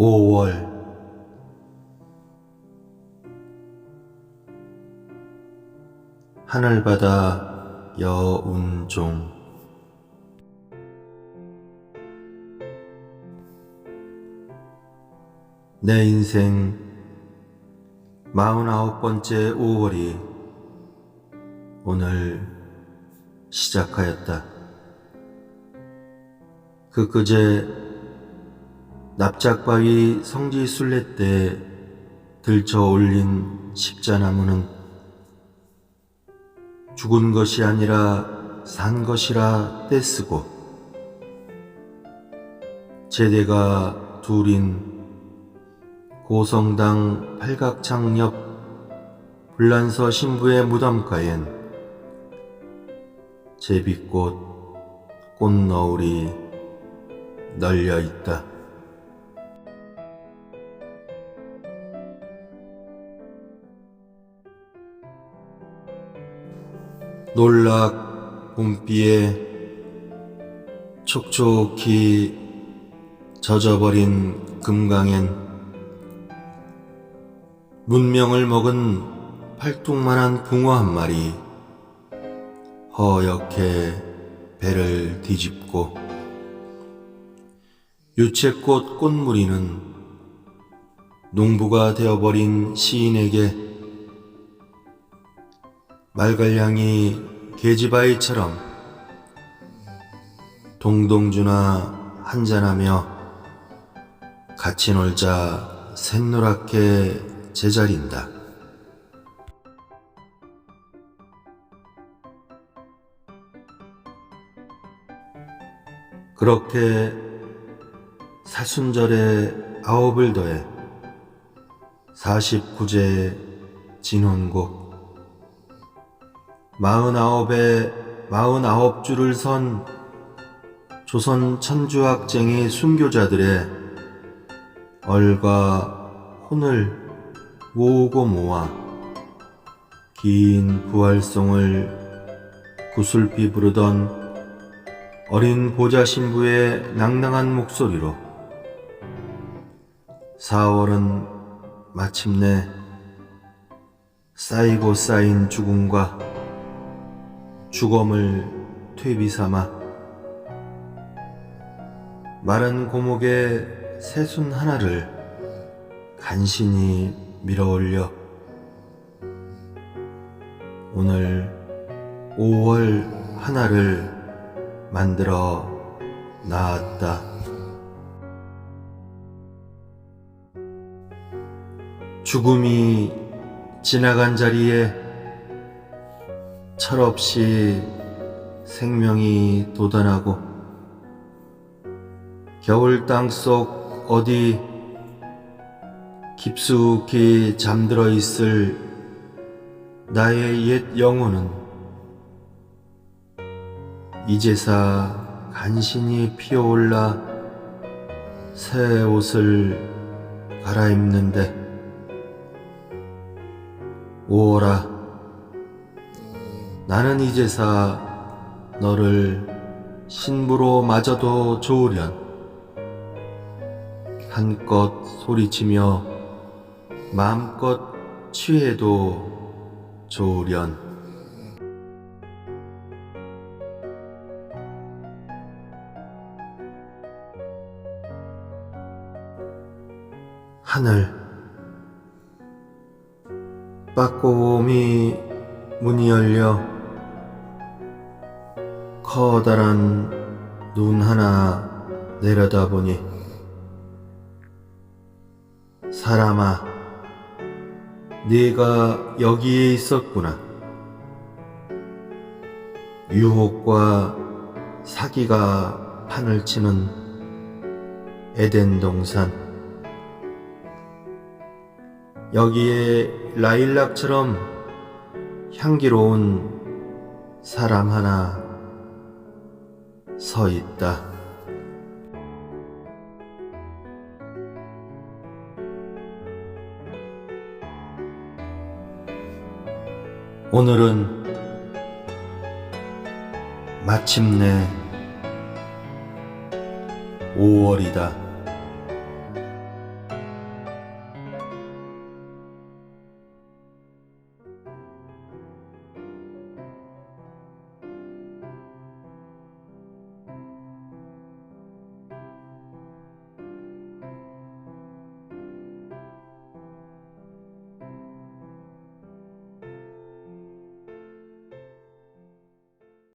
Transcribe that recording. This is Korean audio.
오월 하늘바다 여운종 내 인생 마흔아홉 번째 5월이 오늘 시작하였다. 그 그제 납작바위 성지 순례 때 들쳐 올린 십자나무는 죽은 것이 아니라 산 것이라 떼쓰고 제대가 둘인 고성당 팔각창 옆 불란서 신부의 무덤가엔 제비꽃 꽃너울이 널려 있다. 놀락 봄비에 촉촉히 젖어버린 금강엔 문명을 먹은 팔뚝만한 붕어 한 마리 허옇게 배를 뒤집고 유채꽃 꽃무리는 농부가 되어버린 시인에게 말갈량이 계지바위처럼 동동주나 한잔하며 같이 놀자 샛노랗게 제자린다. 그렇게 사순절에 아홉을 더해 49제 진혼곡 마흔아홉에 마흔아홉 줄을 선 조선 천주학쟁의 순교자들의 얼과 혼을 모으고 모아 긴 부활송을 구슬피 부르던 어린 보자 신부의 낭낭한 목소리로 4월은 마침내 쌓이고 쌓인 죽음과 죽음을 퇴비 삼아 마른 고목의 새순 하나를 간신히 밀어 올려 오늘 5월 하나를 만들어 낳았다. 죽음이 지나간 자리에 철없이 생명이 돋아나고 겨울 땅속 어디 깊숙이 잠들어 있을 나의 옛 영혼은 이제사 간신히 피어올라 새 옷을 갈아입는데 오라 나는 이제사 너를 신부로 맞아도 좋으련. 한껏 소리치며 마음껏 취해도 좋으련. 하늘 빠꼼히 문이 열려 커다란 눈 하나 내려다보니 사람아 네가 여기에 있었구나 유혹과 사기가 판을 치는 에덴 동산. 여기에 라일락처럼 향기로운 사람 하나 서 있다. 오늘은 마침내 5월이다.